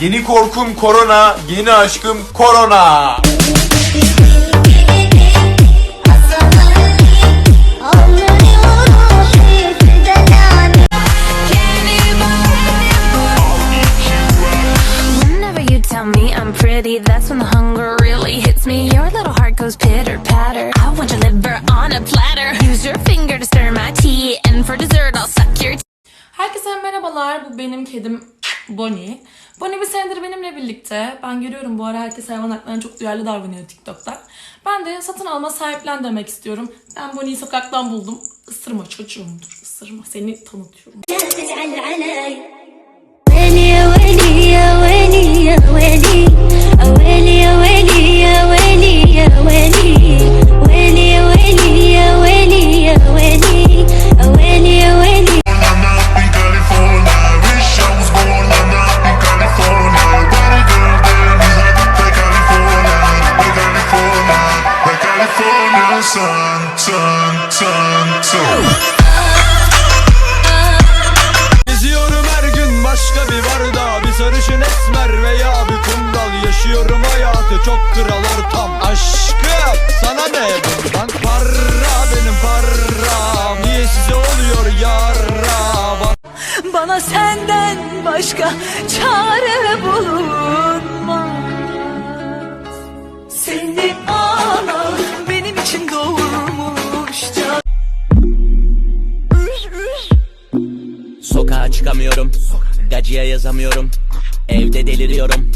Yeni korkum korona, yeni aşkım korona. Whenever you tell me I'm pretty, that's when the hunger really hits me. Your little heart goes pitter patter. I want your liver on a platter. Use your finger to stir my tea, and for dessert, I'll suck your Herkese merhabalar. Bu benim kedim Bonnie. Bonnie bir senedir benimle birlikte. Ben görüyorum bu ara herkes hayvan haklarına çok duyarlı davranıyor TikTok'ta. Ben de satın alma sahiplen demek istiyorum. Ben Bonnie'yi sokaktan buldum. Isırma çocuğum dur. Seni tanıtıyorum. Beni Sun, sun, sun, sun. Geziyorum her gün başka bir barda Bir sarışın esmer veya bir kumral. Yaşıyorum hayatı çok kral ortam. Aşkım sana ne? Bundan Para benim param Niye size oluyor yarra Bana senden başka çare Sokağa çıkamıyorum Gacıya yazamıyorum Evde deliriyorum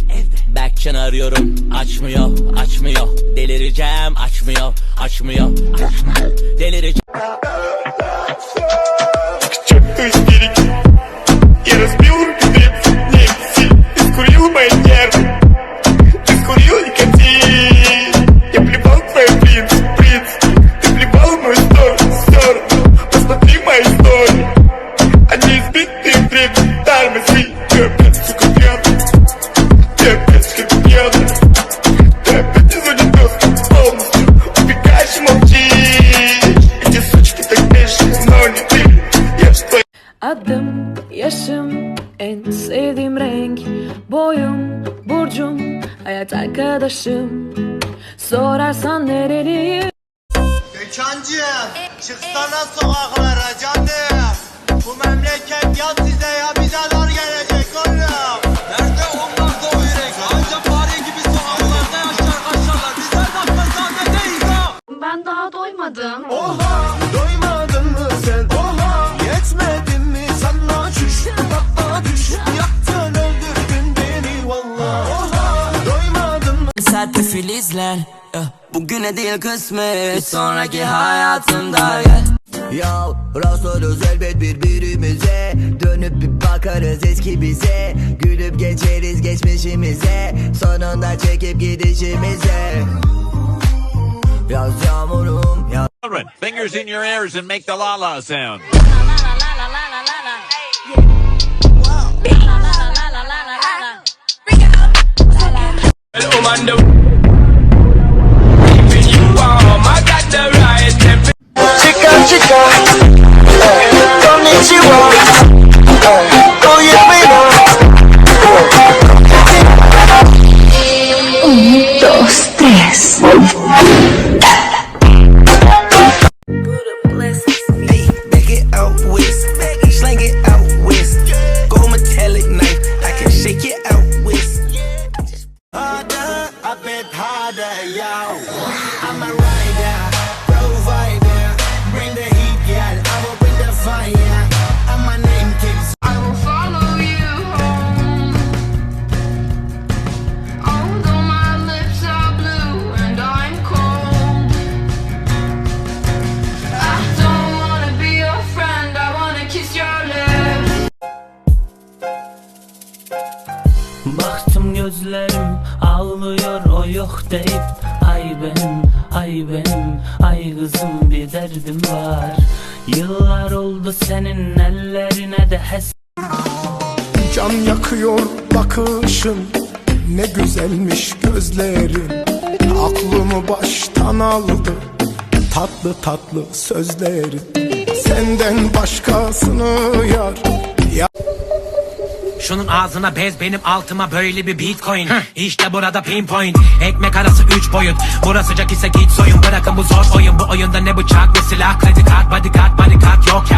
Berkcan'ı arıyorum Açmıyor açmıyor Delireceğim açmıyor Açmıyor açmıyor Delireceğim То есть береги. Я разбил пиздец, немцы. Ты скурил мои Adım, yaşım, en sevdiğim renk. Boyum, burcum, hayat arkadaşım. Sorarsan nereliyim? Gökhan'cığım çıksana sokaklara canım. Bu memleket ya size ya bize dar gelecek oğlum. Nerede onlar da o yürek? Anca fare gibi sokaklarda yaşar kaşarlar. Bizler dakikasındeyiz ha. Ben daha doymadım. Oha Sert bir filizler. Eh, Bugüne değil kısmet. Bir sonraki hayatımda gel Ya rastlarız elbet birbirimize. Dönüp bir bakarız eski bize. Gülüp geçeriz geçmişimize. Sonunda çekip gidişimize. Yaz yağmurum ya Children, fingers in your ears and make the la la sound. Chica Whoa! Baktım gözlerim ağlıyor o yok deyip Ay benim, ay benim, ay kızım bir derdim var. Yıllar oldu senin ellerine de hes Can yakıyor bakışın Ne güzelmiş gözlerin. Aklımı baştan aldı Tatlı tatlı sözlerin. Senden başkasını yar ya Şunun ağzına bez benim altıma böyle bir bitcoin. İşte burada pinpoint. Ekmek arası 3 boyut. Burası sıcak ise git soyun Bırakın bu zor oyun. Bu oyunda ne bıçak ne silah. Kredi kart bodyguard bodyguard yok herkes